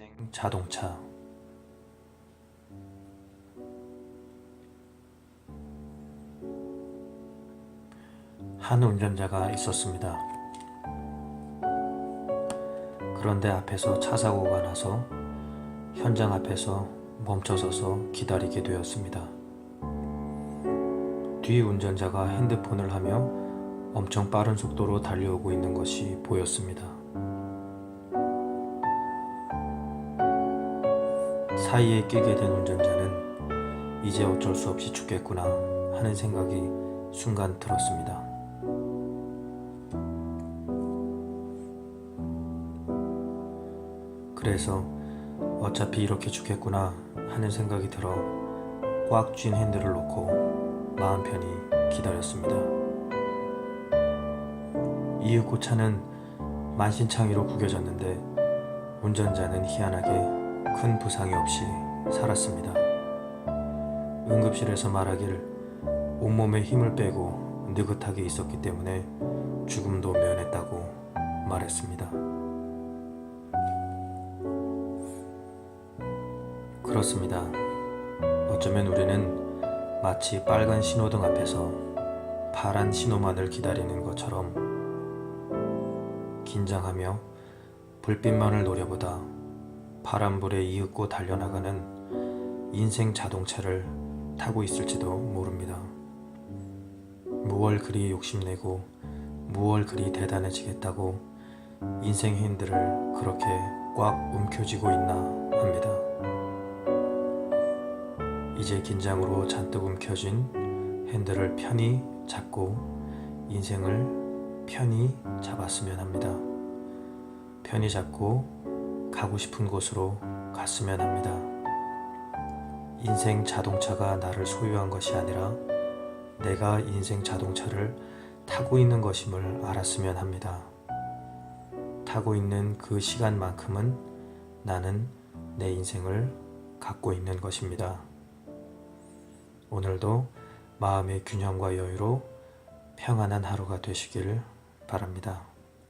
인생 자동차 한 운전자가 있었습니다. 그런데 앞에서 차 사고가 나서 현장 앞에서 멈춰서서 기다리게 되었습니다. 뒤 운전자가 핸드폰을 하며 엄청 빠른 속도로 달려오고 있는 것이 보였습니다. 사이에 끼게 된 운전자는 이제 어쩔 수 없이 죽겠구나 하는 생각이 순간 들었습니다. 그래서 어차피 이렇게 죽겠구나 하는 생각이 들어 꽉 쥔 핸들을 놓고 마음 편히 기다렸습니다. 이윽고 차는 만신창이로 구겨졌는데 운전자는 희한하게 큰 부상이 없이 살았습니다. 응급실에서 말하길 온몸에 힘을 빼고 느긋하게 있었기 때문에 죽음도 면했다고 말했습니다. 그렇습니다. 어쩌면 우리는 마치 빨간 신호등 앞에서 파란 신호만을 기다리는 것처럼 긴장하며 불빛만을 노려보다 파란불에 이윽고 달려나가는 인생 자동차를 타고 있을지도 모릅니다. 무얼 그리 욕심내고 무얼 그리 대단해지겠다고 인생 핸들을 그렇게 꽉 움켜쥐고 있나 합니다. 이제 긴장으로 잔뜩 움켜쥔 핸들을 편히 잡고 인생을 편히 잡았으면 합니다. 편히 잡고 가고 싶은 곳으로 갔으면 합니다. 인생 자동차가 나를 소유한 것이 아니라 내가 인생 자동차를 타고 있는 것임을 알았으면 합니다. 타고 있는 그 시간만큼은 나는 내 인생을 갖고 있는 것입니다. 오늘도 마음의 균형과 여유로 평안한 하루가 되시길 바랍니다.